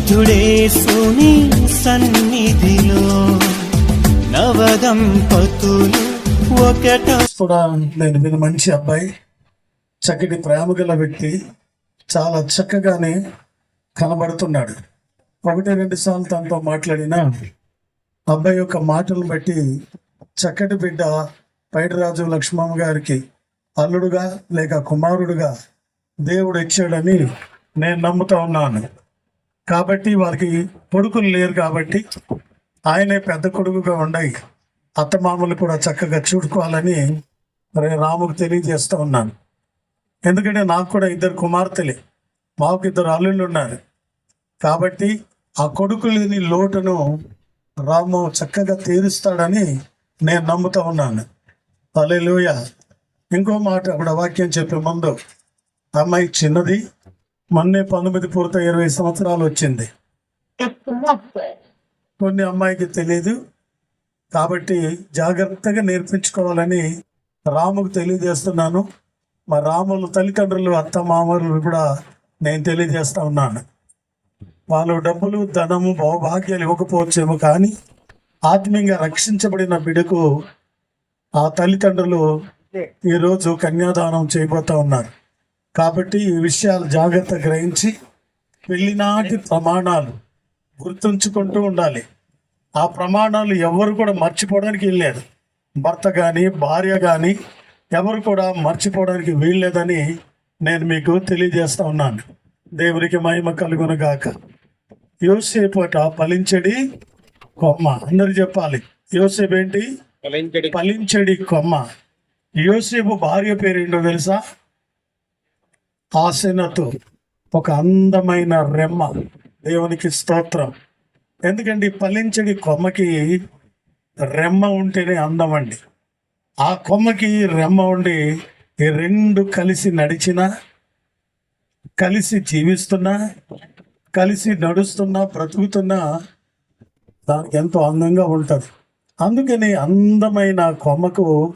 పరిశుద్ధుడే సుని సన్నిధిలో నవదంపతులు ఒకట కూడా నేను మీరు మంచి అబ్బాయి చక్కటి ప్రేమ గల వ్యక్తి చాలా చక్కగానే కనబడుతున్నాడు. ఒకటి రెండు సార్లు తనతో మాట్లాడిన అబ్బాయి యొక్క మాటలను బట్టి చక్కటి బిడ్డ పైడిరాజు లక్ష్మమ్మ గారికి అల్లుడుగా లేక కుమారుడుగా దేవుడు ఇచ్చాడని నేను నమ్ముతా ఉన్నాను. కాబట్టి వారికి కొడుకులు లేరు కాబట్టి ఆయనే పెద్ద కొడుకుగా ఉండయి అత్తమామలు కూడా చక్కగా చూడుకోవాలని రాముకు తెలియజేస్తూ ఉన్నాను. ఎందుకంటే నాకు కూడా ఇద్దరు కుమార్తెలే. మాకు ఇద్దరు అల్లుళ్ళు ఉన్నారు. కాబట్టి ఆ కొడుకు లేని లోటును రాము చక్కగా తీరుస్తాడని నేను నమ్ముతూ ఉన్నాను. అలెలుయ ఇంకో మాట అక్కడ వాక్యం చెప్పే ముందు అమ్మాయి చిన్నది మొన్నే పంతొమ్మిది పూర్తి ఇరవై సంవత్సరాలు వచ్చింది. కొన్ని అమ్మాయికి తెలియదు కాబట్టి జాగ్రత్తగా నేర్పించుకోవాలని రాముకు తెలియజేస్తున్నాను. మా రాముల తల్లిదండ్రులు అత్త మామూలు కూడా నేను తెలియజేస్తా ఉన్నాను. వాళ్ళు డబ్బులు ధనము భౌభాగ్యాలు ఇవ్వకపోవచ్చేమో కానీ ఆత్మీయంగా రక్షించబడిన బిడకు ఆ తల్లిదండ్రులు ఈరోజు కన్యాదానం చేయబోతా ఉన్నారు. కాబట్టి ఈ విషయాలు జాగ్రత్త గ్రహించి పెళ్ళినాటి ప్రమాణాలు గుర్తుంచుకుంటూ ఉండాలి. ఆ ప్రమాణాలు ఎవరు కూడా మర్చిపోవడానికి వీల్లేదు. భర్త కానీ భార్య కానీ ఎవరు కూడా మర్చిపోవడానికి వీల్లేదని నేను మీకు తెలియజేస్తా ఉన్నాను. దేవునికి మహిమ కలుగునగాక యోసేపు అట ఫలించడి కొమ్మ. అందరు చెప్పాలి యోసేపు ఏంటి? ఫలించడి కొమ్మ. యోసేపు భార్య పేరేంటో తెలుసా? ఆసనతో ఒక అందమైన రెమ్మ. దేవునికి స్తోత్రం. ఎందుకంటే పలించడి ఫలించడి కొమ్మకి రెమ్మ ఉంటేనే అందం అండి. ఆ కొమ్మకి రెమ్మ ఉండి ఈ రెండు కలిసి నడిచినా కలిసి జీవిస్తున్నా కలిసి నడుస్తున్నా బ్రతుకుతున్నా దానికి ఎంతో అందంగా ఉంటుంది. అందుకని అందమైన కొమ్మకు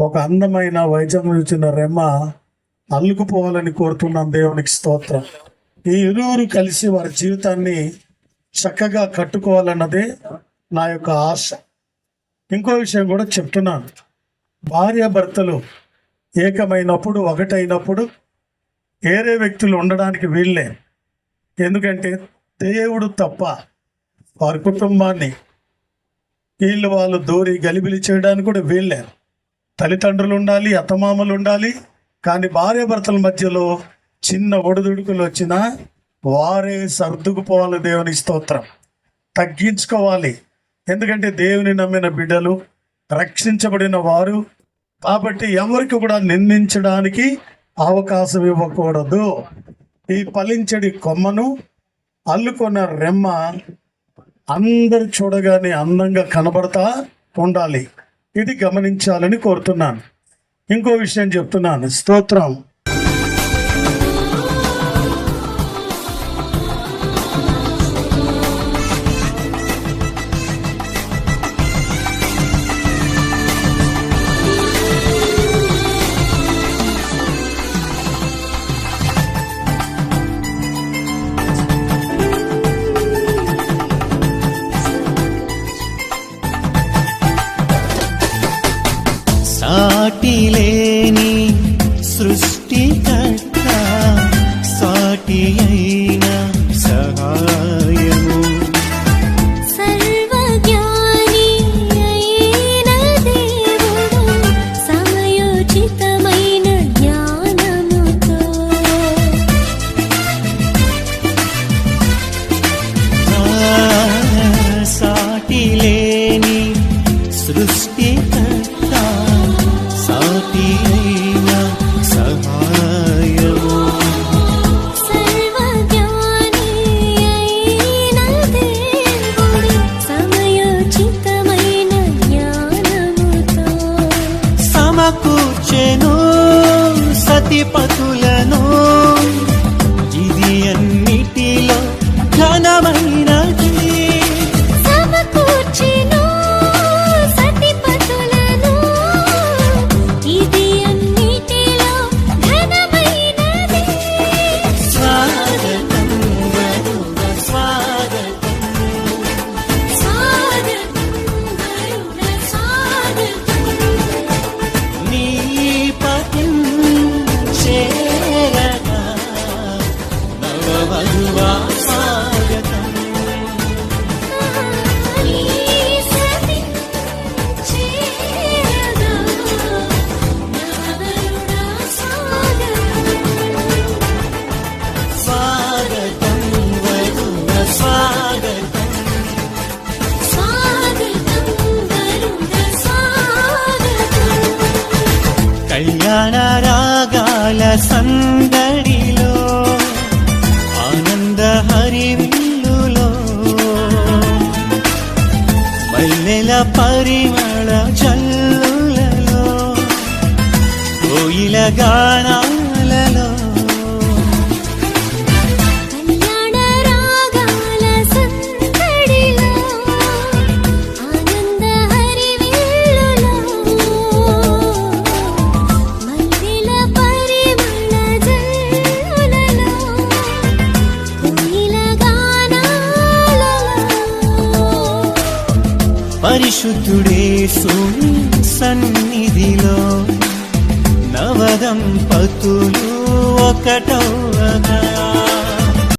ఒక అందమైన వైద్యం ఇచ్చిన రెమ్మ అల్లుకుపోవాలని కోరుతున్నాం దేవునికి స్తోత్రం. ఈ ఇరువురు కలిసి వారి జీవితాన్ని చక్కగా కట్టుకోవాలన్నదే నా యొక్క ఆశ. ఇంకో విషయం కూడా చెప్తున్నాను. భార్యాభర్తలు ఏకమైనప్పుడు ఒకటైనప్పుడు వేరే వ్యక్తులు ఉండడానికి వీళ్ళే ఎందుకంటే దేవుడు తప్ప వారి కుటుంబాన్ని వీళ్ళు వాళ్ళు దూరి గలిబిలి చేయడానికి కూడా వీళ్ళే తల్లిదండ్రులు ఉండాలి అత్తమామలు ఉండాలి కానీ భార్యాభర్తల మధ్యలో చిన్న ఒడిదుడుకులు వచ్చినా వారే సర్దుకుపోవాలి దేవుని స్తోత్రం. తగ్గించుకోవాలి. ఎందుకంటే దేవుని నమ్మిన బిడ్డలు రక్షించబడిన వారు కాబట్టి ఎవరికి కూడా నిందించడానికి అవకాశం ఇవ్వకూడదు. ఈ పలించడి కొమ్మను అల్లుకున్న రెమ్మ అందరు చూడగానే అందంగా కనబడతా ఉండాలి. ఇది గమనించాలని కోరుతున్నాను. ఇంకో విషయం చెప్తున్నాను. స్తోత్రం. సృష్టికర్త సాటి అయిన సహాయము. సర్వజ్ఞాని అయిన దేవుడు సమయోచితమైన జ్ఞానముతో. సాటిలేని సృష్టికర్త సమకూర్చెను సతిపతులను కళ్యాణ రాగాల సందడిలో ఆనంద హరివిల్లులో మల్లెల పరిమళ పరిశుద్ధుడేసు సన్నిధిలో నవదంపతులు ఒకటవగా